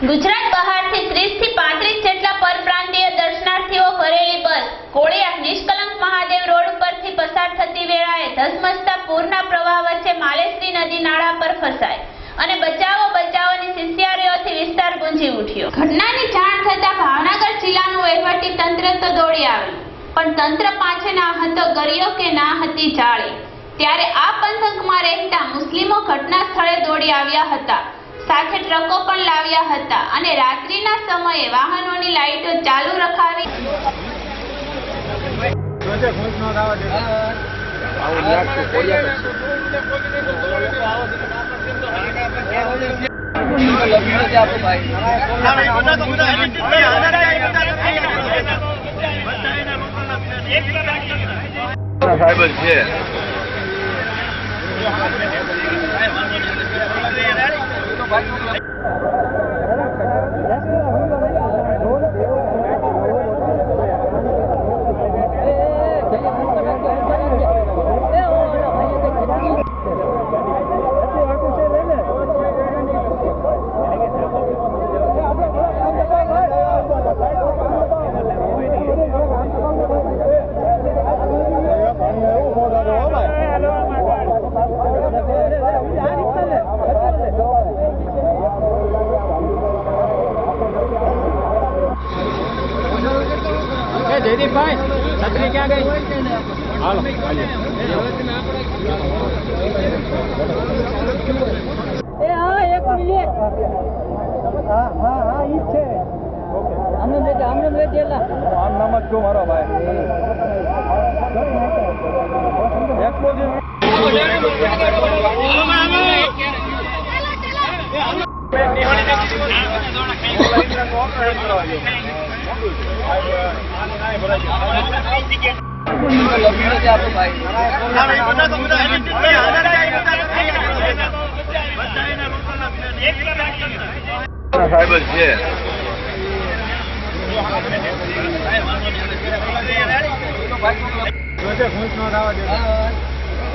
ગુજરાત બહારથી 30 થી પાંત્રીસ જેટલા પરપ્રાંતીય દર્શનાર્થીઓ ભરેલી બસ. કોળિયા નિષ્કલંક મહાદેવ રોડ પરથી પસાર થતી વેળાએ ધસમસતા પૂરના પ્રવાહ વચ્ચે માલેશ્રી નદી નાળા પર ફસાઈ અને બચાવો, બચાવોની શિષ્યારીઓથી વિસ્તાર ગુંજી ઉઠ્યો. ઘટનાની જાણ થતા ભાવનગર જિલ્લાનું વહીવટી તંત્ર તો દોડી આવ્યું. પણ તંત્ર પાછળ ના હતો ગરિયો કે ના હતી જાળી. ત્યારે આ પંથકમાં રહેતા મુસ્લિમો ઘટના સ્થળે દોડી આવ્યા હતા. સાથે ટ્રકો પણ લાવ્યા હતા અને રાત્રિના સમયે વાહનોની લાઇટો ચાલુ રખાવી છે. Thank you. જયદીપભાઈ છત્રી ક્યાં ગઈ? હાલો એ હા એક મિનિટ. હા હા હા ઈ છે. આમને લેજે આમને લેજે એલા. આમ નામ જ મારો ભાઈ. એકલો જ સાહેબ જ છે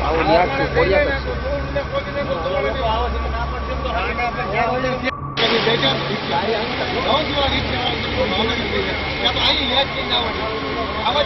આવું લાગતું કોરિયા કરશે આવા